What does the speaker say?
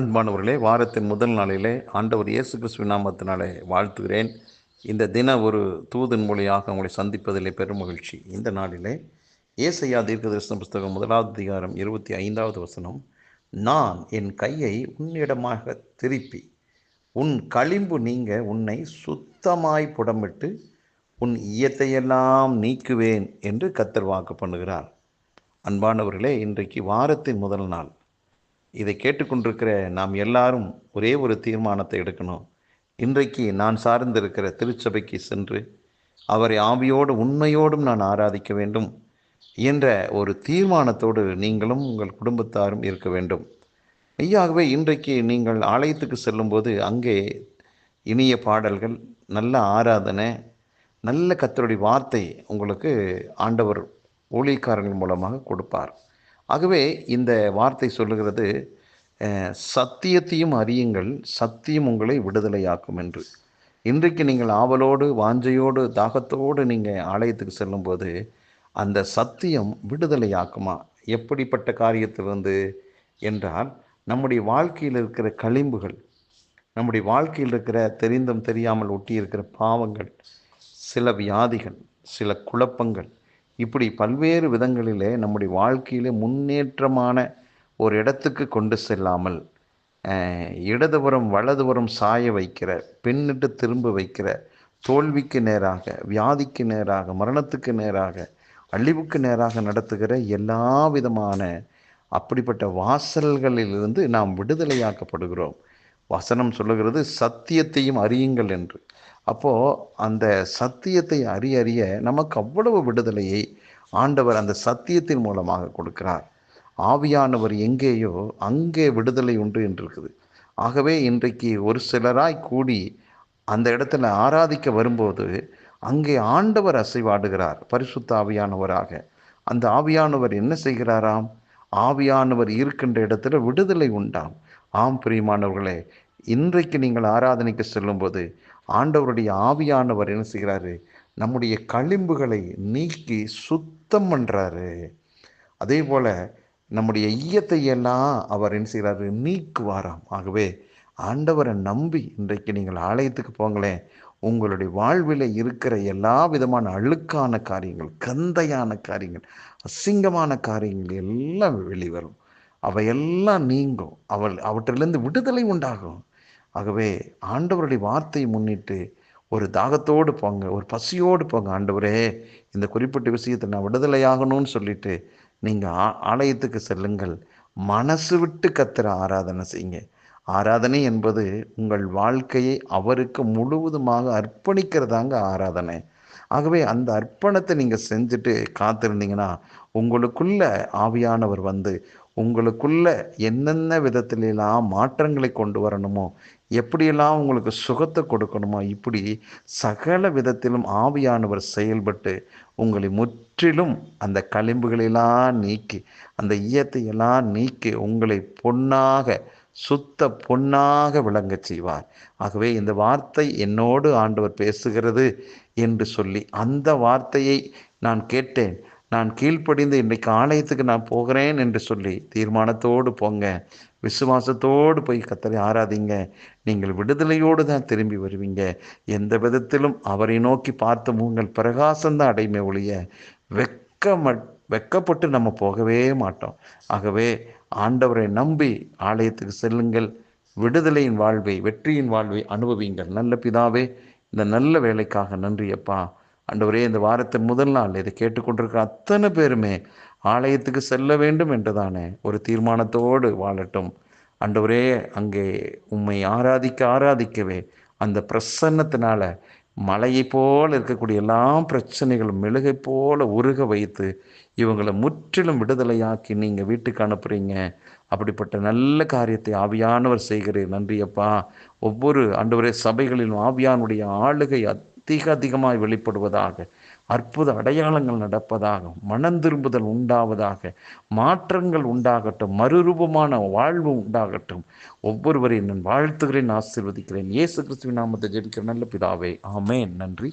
அன்பானவர்களே வாரத்தின் முதல் நாளிலே ஆண்டவர் இயேசு கிறிஸ்து நாமத்தினாலே வாழ்த்துகிறேன். இந்த தின ஒரு தூதன் மொழியாக உங்களை சந்திப்பதிலே பெரும் மகிழ்ச்சி. இந்த நாளிலே ஏசையா தீர்க்கதரிசன புஸ்தகம் முதலாவது அதிகாரம் இருபத்தி ஐந்தாவது வசனம் நான் என் கையை உன்னிடமாக திருப்பி உன் களிம்பு நீங்க உன்னை சுத்தமாய் புடமிட்டு உன் ஈயத்தையெல்லாம் நீக்குவேன் என்று கத்தர் வாக்கு பண்ணுகிறார். அன்பானவர்களே இன்றைக்கு வாரத்தின் முதல் நாள். இதை கேட்டுக்கொண்டிருக்கிற நாம் எல்லாரும் ஒரே ஒரு தீர்மானத்தை எடுக்கணும். இன்றைக்கு நான் சார்ந்திருக்கிற திருச்சபைக்கு சென்று அவரை ஆவியோடு உண்மையோடும் நான் ஆராதிக்க வேண்டும் என்ற ஒரு தீர்மானத்தோடு நீங்களும் உங்கள் குடும்பத்தாரும் இருக்க வேண்டும். மெய்யாகவே இன்றைக்கு நீங்கள் ஆலயத்துக்கு செல்லும்போது அங்கே இனிய பாடல்கள் நல்ல ஆராதனை நல்ல கத்தருடைய வார்த்தை உங்களுக்கு ஆண்டவர் ஊழியக்காரர்கள் மூலமாக கொடுப்பார். ஆகவே இந்த வார்த்தை சொல்லுகிறது சத்தியத்தையும் அறியுங்கள் சத்தியம் உங்களை விடுதலையாக்கும் என்று. இன்றைக்கு நீங்கள் ஆவலோடு வாஞ்சையோடு தாகத்தோடு நீங்கள் ஆலயத்துக்கு செல்லும்போது அந்த சத்தியம் விடுதலையாக்குமா? எப்படிப்பட்ட காரியத்திலிருந்து என்றால் நம்முடைய வாழ்க்கையில் இருக்கிற களிம்புகள் நம்முடைய வாழ்க்கையில் இருக்கிற தெரிந்தும் தெரியாமல் ஒட்டி இருக்கிற பாவங்கள் சில வியாதிகள் சில குழப்பங்கள் இப்படி பல்வேறு விதங்களிலே நம்முடைய வாழ்க்கையிலே முன்னேற்றமான ஒரு இடத்துக்கு கொண்டு செல்லாமல் இடதுபுறம் வலதுபுறம் சாய வைக்கிற பின்னிட்டு திரும்ப வைக்கிற தோல்விக்கு நேராக வியாதிக்கு நேராக மரணத்துக்கு நேராக அழிவுக்கு நேராக நடத்துகிற எல்லா விதமான அப்படிப்பட்ட வாசல்களிலிருந்து நாம் விடுதலையாக்கப்படுகிறோம். வசனம் சொல்லுகிறது சத்தியத்தையும் அறியுங்கள் என்று. அப்போது அந்த சத்தியத்தை அறிய அறிய நமக்கு அவ்வளவு விடுதலையை ஆண்டவர் அந்த சத்தியத்தின் மூலமாக கொடுக்கிறார். ஆவியானவர் எங்கேயோ அங்கே விடுதலை உண்டு என்று இருக்குது ஆகவே இன்றைக்கு ஒரு சிலராய் கூடி அந்த இடத்துல ஆராதிக்க வரும்போது அங்கே ஆண்டவர் அசைவாடுகிறார் பரிசுத்த ஆவியானவராக. அந்த ஆவியானவர் என்ன செய்கிறாராம்? ஆவியானவர் இருக்கின்ற இடத்துல விடுதலை உண்டாம். ஆம் பிரியமானவர்களே இன்றைக்கு நீங்கள் ஆராதனைக்கு செல்லும்போது ஆண்டவருடைய ஆவியானவர் என்ன செய்கிறாரு? நம்முடைய களிம்புகளை நீக்கி சுத்தம் பண்ணுறாரு அதே போல் நம்முடைய ஈயத்தை எல்லாம் அவர் என்ன செய்கிறாரு? நீக்குவாராம். ஆகவே ஆண்டவரை நம்பி இன்றைக்கு நீங்கள் ஆலயத்துக்கு போங்களேன். உங்களுடைய வாழ்வில் இருக்கிற எல்லா விதமான அழுக்கான காரியங்கள் கந்தையான காரியங்கள் அசிங்கமான காரியங்கள் எல்லாம் வெளிவரும். அவையெல்லாம் நீங்கும். அவள் அவற்றிலிருந்து விடுதலை உண்டாகும். ஆகவே ஆண்டவருடைய வார்த்தையை முன்னிட்டு ஒரு தாகத்தோடு போங்க ஒரு பசியோடு போங்க. ஆண்டவரே இந்த குறிப்பிட்ட விஷயத்தை நான் விடுதலையாகணும்னு சொல்லிட்டு நீங்கள் ஆலயத்துக்கு செல்லுங்கள். மனசு விட்டு கத்துற ஆராதனை செய்யுங்க. ஆராதனை என்பது உங்கள் வாழ்க்கையை அவருக்கு முழுவதுமாக அர்ப்பணிக்கிறதாங்க ஆராதனை. ஆகவே அந்த அர்ப்பணத்தை நீங்கள் செஞ்சுட்டு காத்திருந்தீங்கன்னா உங்களுக்குள்ள ஆவியானவர் வந்து உங்களுக்குள்ள என்னென்ன விதத்திலெல்லாம் மாற்றங்களை கொண்டு வரணுமோ எப்படியெல்லாம் உங்களுக்கு சுகத்தை கொடுக்கணுமோ இப்படி சகல விதத்திலும் ஆவியானவர் செயல்பட்டு உங்களை முற்றிலும் அந்த களிம்புகளெல்லாம் நீக்கி அந்த ஈயத்தையெல்லாம் நீக்கி உங்களை பொன்னாக சுத்த பொன்னாக விளங்கச் செய்வார். ஆகவே இந்த வார்த்தை என்னோடு ஆண்டவர் பேசுகிறது என்று சொல்லி அந்த வார்த்தையை நான் கேட்டேன். நான் கீழ்ப்படிந்து இன்றைக்கு ஆலயத்துக்கு நான் போகிறேன் என்று சொல்லி தீர்மானத்தோடு போங்க. விசுவாசத்தோடு போய் கத்தரை ஆராதிங்க. நீங்கள் விடுதலையோடு தான் திரும்பி வருவீங்க. எந்த விதத்திலும் அவரை நோக்கி பார்த்து உங்கள் பிரகாசந்தான் அடைமை ஒழிய வெக்க வெக்கப்பட்டு நம்ம போகவே மாட்டோம். ஆகவே ஆண்டவரை நம்பி ஆலயத்துக்கு செல்லுங்கள். விடுதலையின் வாழ்வை வெற்றியின் வாழ்வை அனுபவிங்கள். நல்ல பிதாவே இந்த நல்ல வேலைக்காக நன்றி அப்பா. அண்டவரே இந்த வாரத்தின் முதல் நாள் இதை கேட்டுக்கொண்டிருக்கிற அத்தனை பேருமே ஆலயத்துக்கு செல்ல வேண்டும் என்றுதானே ஒரு தீர்மானத்தோடு வாழட்டும். அண்டவரே அங்கே உம்மை ஆராதிக்க ஆராதிக்கவே அந்த பிரசன்னத்தினால மலையை போல் இருக்கக்கூடிய எல்லா பிரச்சனைகளும் மெழுகை போல உருக வைத்து இவங்களை முற்றிலும் விடுதலையாக்கி நீங்கள் வீட்டுக்கு அனுப்புகிறீங்க அப்படிப்பட்ட நல்ல காரியத்தை ஆவியானவர் செய்கிறேன் நன்றியப்பா ஒவ்வொரு ஆண்டவரே சபைகளிலும் ஆவியானுடைய ஆளுகை அதிக அதிகமாய் வெளிப்படுவதாக அற்புத அடையாளங்கள் நடப்பதாக மனம் திரும்புதல் உண்டாவதாக மாற்றங்கள் உண்டாகட்டும் மறுரூபமான வாழ்வு உண்டாகட்டும். ஒவ்வொருவரையும் நான் வாழ்த்துகிறேன் ஆசீர்வதிக்கிறேன். இயேசு கிறிஸ்துவின் நாமத்தை ஜெபிக்கிற நல்ல பிதாவே ஆமேன். நன்றி.